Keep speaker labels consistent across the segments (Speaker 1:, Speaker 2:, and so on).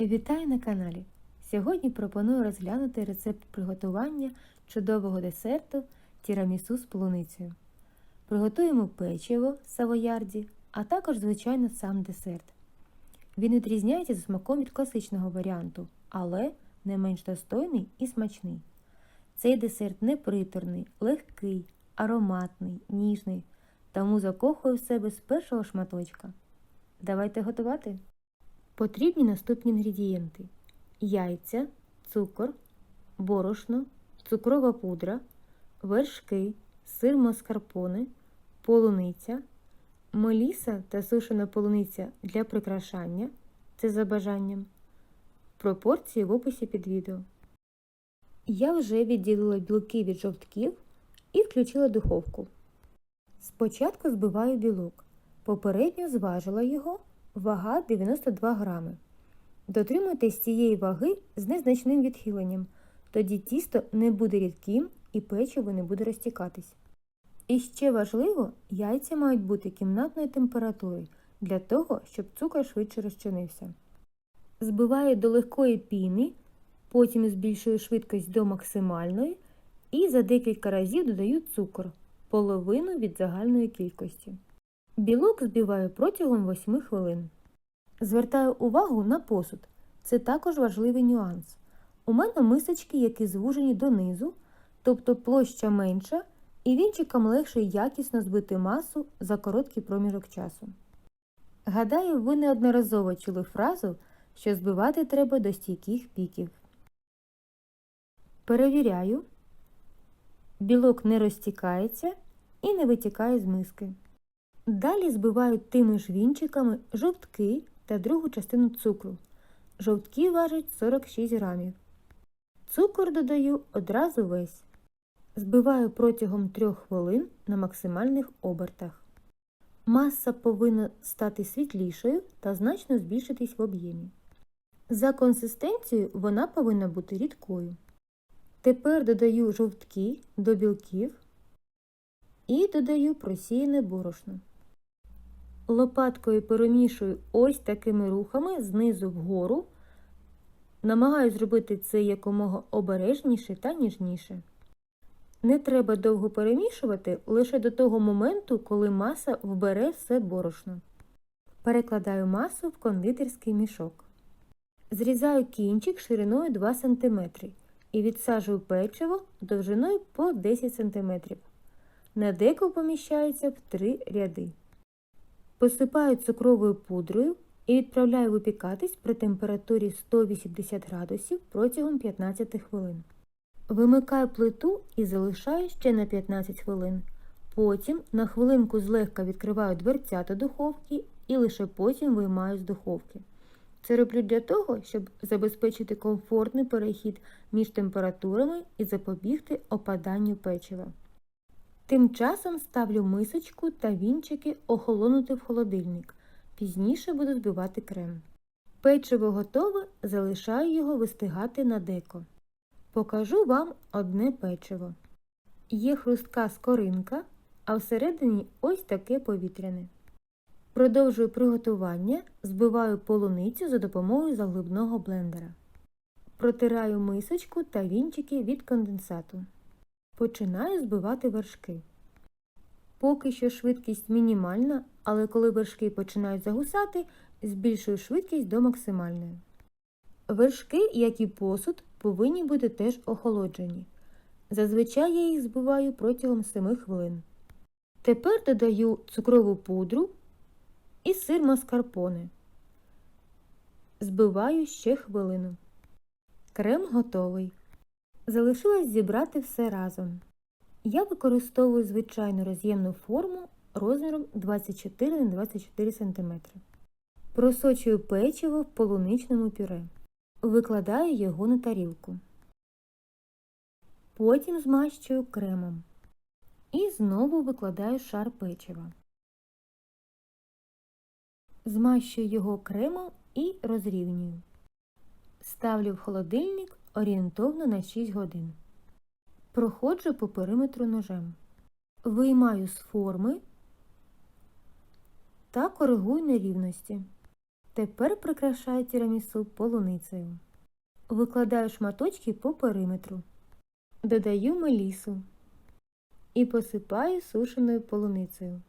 Speaker 1: Вітаю на каналі! Сьогодні пропоную розглянути рецепт приготування чудового десерту тірамісу з полуницею. Приготуємо печиво савоярді, а також, звичайно, сам десерт. Він відрізняється за смаком від класичного варіанту, але не менш достойний і смачний. Цей десерт не приторний, легкий, ароматний, ніжний, тому закохує в себе з першого шматочка. Давайте готувати! Потрібні наступні інгредієнти: яйця, цукор, борошно, цукрова пудра, вершки, сир маскарпоне, полуниця, меліса та сушена полуниця для прикрашання це за бажанням. Пропорції в описі під відео. Я вже відділила білки від жовтків і включила духовку. Спочатку збиваю білок. Попередньо зважила його. Вага 92 грами. Дотримуйтесь цієї ваги з незначним відхиленням, тоді тісто не буде рідким і печиво не буде розтікатись. І ще важливо, яйця мають бути кімнатної температури для того, щоб цукор швидше розчинився. Збиваю до легкої піни, потім збільшую швидкість до максимальної і за декілька разів додаю цукор половину від загальної кількості. Білок збиваю протягом 8 хвилин. Звертаю увагу на посуд. Це також важливий нюанс. У мене мисочки, які звужені донизу, тобто площа менша, і вінчикам легше якісно збити масу за короткий проміжок часу. Гадаю, ви неодноразово чули фразу, що збивати треба до стійких піків. Перевіряю. Білок не розтікається і не витікає з миски. Далі збиваю тими ж вінчиками жовтки та другу частину цукру. Жовтки важать 46 грамів. Цукор додаю одразу весь. Збиваю протягом 3 хвилин на максимальних обертах. Маса повинна стати світлішою та значно збільшитись в об'ємі. За консистенцією вона повинна бути рідкою. Тепер додаю жовтки до білків і додаю просіяне борошно. Лопаткою перемішую ось такими рухами знизу вгору. Намагаюсь зробити це якомога обережніше та ніжніше. Не треба довго перемішувати лише до того моменту, коли маса вбере все борошно. Перекладаю масу в кондитерський мішок. Зрізаю кінчик шириною 2 см і відсаджую печиво довжиною по 10 см. На деко поміщається в три ряди. Посипаю цукровою пудрою і відправляю випікатись при температурі 180 градусів протягом 15 хвилин. Вимикаю плиту і залишаю ще на 15 хвилин. Потім на хвилинку злегка відкриваю дверцята духовки і лише потім виймаю з духовки. Це роблю для того, щоб забезпечити комфортний перехід між температурами і запобігти опаданню печива. Тим часом ставлю мисочку та вінчики охолонути в холодильник. Пізніше буду збивати крем. Печиво готове, залишаю його вистигати на деко. Покажу вам одне печиво. Є хрустка скоринка, а всередині ось таке повітряне. Продовжую приготування, збиваю полуницю за допомогою заглибного блендера. Протираю мисочку та вінчики від конденсату. Починаю збивати вершки. Поки що швидкість мінімальна, але коли вершки починають загусати, збільшую швидкість до максимальної. Вершки, як і посуд, повинні бути теж охолоджені. Зазвичай я їх збиваю протягом 7 хвилин. Тепер додаю цукрову пудру і сир маскарпоне. Збиваю ще хвилину. Крем готовий. Залишилось зібрати все разом. Я використовую звичайну роз'ємну форму розміром 24 на 24 см. Просочую печиво в полуничному пюре. Викладаю його на тарілку. Потім змащую кремом. І знову викладаю шар печива. Змащую його кремом і розрівнюю. Ставлю в холодильник орієнтовно на 6 годин. Проходжу по периметру ножем. Виймаю з форми та коригую нерівності. Тепер прикрашаю тірамісу полуницею. Викладаю шматочки по периметру. Додаю мелісу і посипаю сушеною полуницею.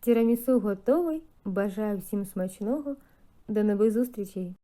Speaker 1: Тірамісу готовий. Бажаю всім смачного. До нових зустрічей!